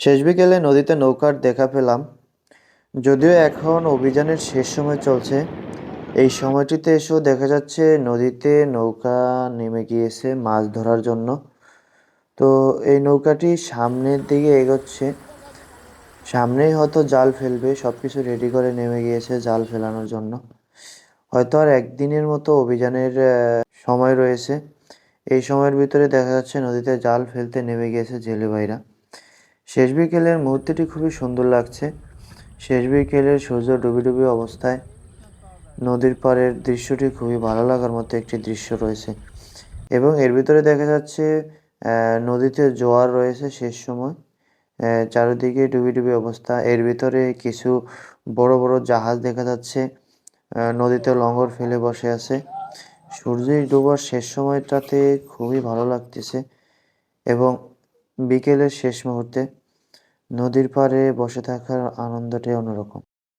শেষ বিকেলে নদীতে নৌকার দেখা পেলাম। যদিও এখন অভিযানের শেষ সময় চলছে, এই সময়টিতে এসেও দেখা যাচ্ছে নদীতে নৌকা নেমে গিয়েছে মাছ ধরার জন্য। তো এই নৌকাটি সামনের দিকে এগোচ্ছে। সামনেই হয়তো জাল ফেলবে সব কিছু রেডি করে নেমে গিয়েছে জাল ফেলানোর জন্য। হয়তো আর একদিনের মতো অভিযানের সময় রয়েছে। এই সময়ের ভিতরে দেখা যাচ্ছে নদীতে জাল ফেলতে নেমে গিয়েছে জেলে ভাইরা শেষ বিকেলের মুহূর্তটি খুবই সুন্দর লাগছে। শেষ বিকেলের সূর্য ডুবি ডুবি অবস্থায় নদীর পাড়ের দৃশ্যটি খুবই ভালো লাগার মতো একটি দৃশ্য রয়েছে। এবং এর ভিতরে দেখা যাচ্ছে নদীতে জোয়ার রয়েছে শেষ সময়। চারিদিকে ডুবি ডুবি অবস্থা। এর ভিতরে কিছু বড় বড় জাহাজ দেখা যাচ্ছে। নদীতে লঙ্গর ফেলে বসে আছে। সূর্যের ডোবার শেষ সময়টাতে খুবই ভালো লাগতেছে। এবং বিকেলের শেষ মুহূর্তে নদীর পাড়ে বসে থাকার আনন্দটাই অন্যরকম।